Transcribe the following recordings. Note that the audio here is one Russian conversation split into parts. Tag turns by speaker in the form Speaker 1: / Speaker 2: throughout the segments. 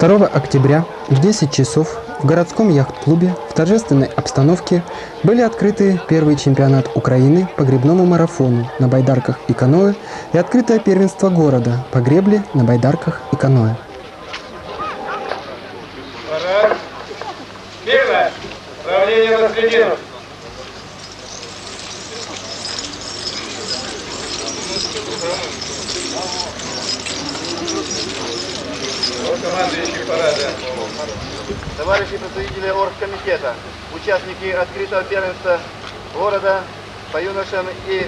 Speaker 1: 2 октября в 10 часов в городском яхт-клубе в торжественной обстановке были открыты первый чемпионат Украины по гребному марафону на байдарках и каноэ и открытое первенство города по гребле на байдарках и каноэ.
Speaker 2: Первое. Равнение на. Командующий парада.
Speaker 3: Товарищи представители оргкомитета, участники открытого первенства города по юношам и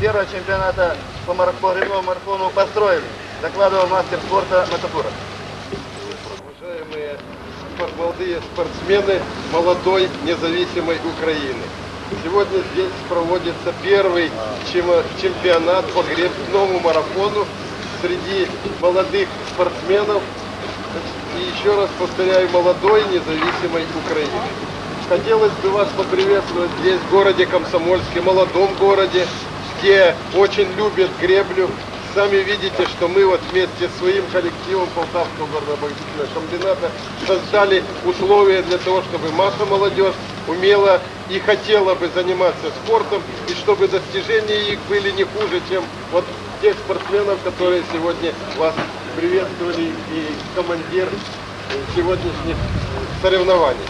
Speaker 3: первого чемпионата по, мар- по гребному марафону построили. Докладывал мастер спорта Матапура.
Speaker 4: Уважаемые молодые спортсмены молодой независимой Украины. Сегодня здесь проводится первый чем- чемпионат по гребному марафону среди молодых спортсменов. И еще раз повторяю, молодой независимой Украины. Хотелось бы вас поприветствовать здесь, в городе Комсомольске, молодом городе, где очень любят греблю. Сами видите, что мы вот вместе с своим коллективом Полтавского горно-обогатительного комбината создали условия для того, чтобы наша молодежь умела и хотела бы заниматься спортом, и чтобы достижения их были не хуже, чем вот тех спортсменов, которые сегодня вас приветствовали, и командир сегодняшних соревнований.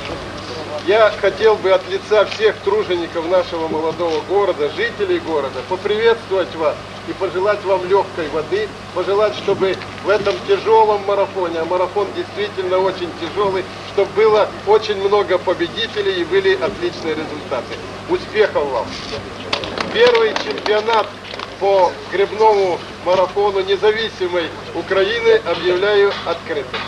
Speaker 4: Я хотел бы от лица всех тружеников нашего молодого города, жителей города, поприветствовать вас и пожелать вам легкой воды, пожелать, чтобы в этом тяжелом марафоне, а марафон действительно очень тяжелый, чтобы было очень много победителей и были отличные результаты. Успехов вам! Первый чемпионат по гребному марафону независимой Украины объявляю открытым.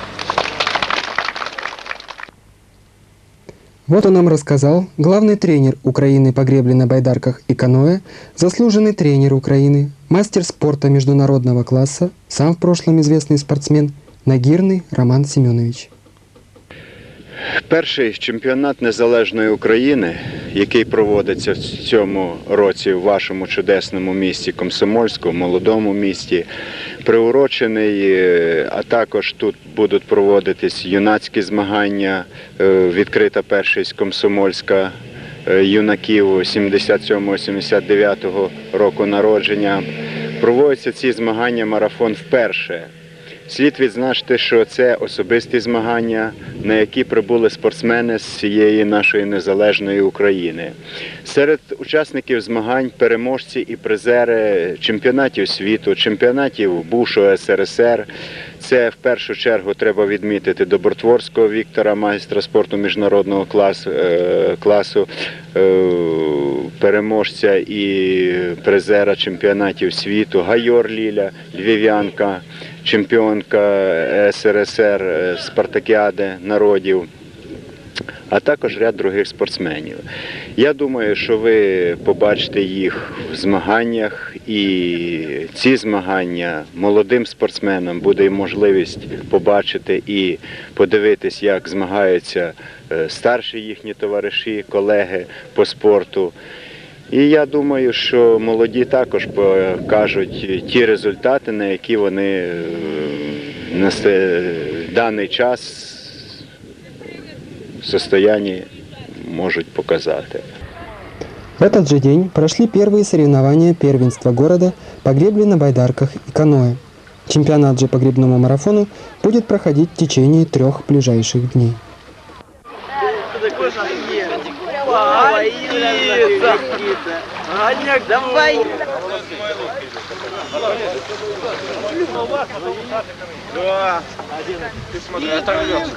Speaker 1: Вот он нам рассказал главный тренер Украины по гребле на байдарках и каноэ, заслуженный тренер Украины, мастер спорта международного класса, сам в прошлом известный спортсмен Нагирный Роман Семенович.
Speaker 5: Перший чемпіонат незалежної України, який проводиться в цьому році в вашому чудесному місті Комсомольську, молодому місті, приурочений, е, а також тут будуть проводитись юнацькі змагання, е, відкрита першість Комсомольська е, юнаків 77-79 року народження. Проводяться ці змагання марафон вперше. Слід відзначити, що це особисті змагання, на які прибули спортсмени з всієї нашої незалежної України. Серед учасників змагань переможці і призери чемпіонатів світу, чемпіонатів бувшого СРСР. Це в першу чергу треба відмітити Добротворського Віктора, майстра спорту міжнародного класу, е, класу е, переможця і призера чемпіонатів світу, Гайор Ліля, львів'янка, чемпіонка СРСР е, Спартакіади народів. А також ряд других спортсменів. Я думаю, що ви побачите їх в змаганнях, і ці змагання молодим спортсменам буде можливість побачити і подивитись, як змагаються е, старші їхні товариші, колеги по спорту. І я думаю, що молоді також покажуть ті результати, на які вони е, на се- в даний час в состоянии можуть показати.
Speaker 1: В этот же день прошли первые соревнования первенства города по гребле на байдарках и каноэ. Чемпионат же по гребному марафону будет проходить в течение трех ближайших дней.
Speaker 3: Давай!
Speaker 2: Да. Ты смотри, оторвется.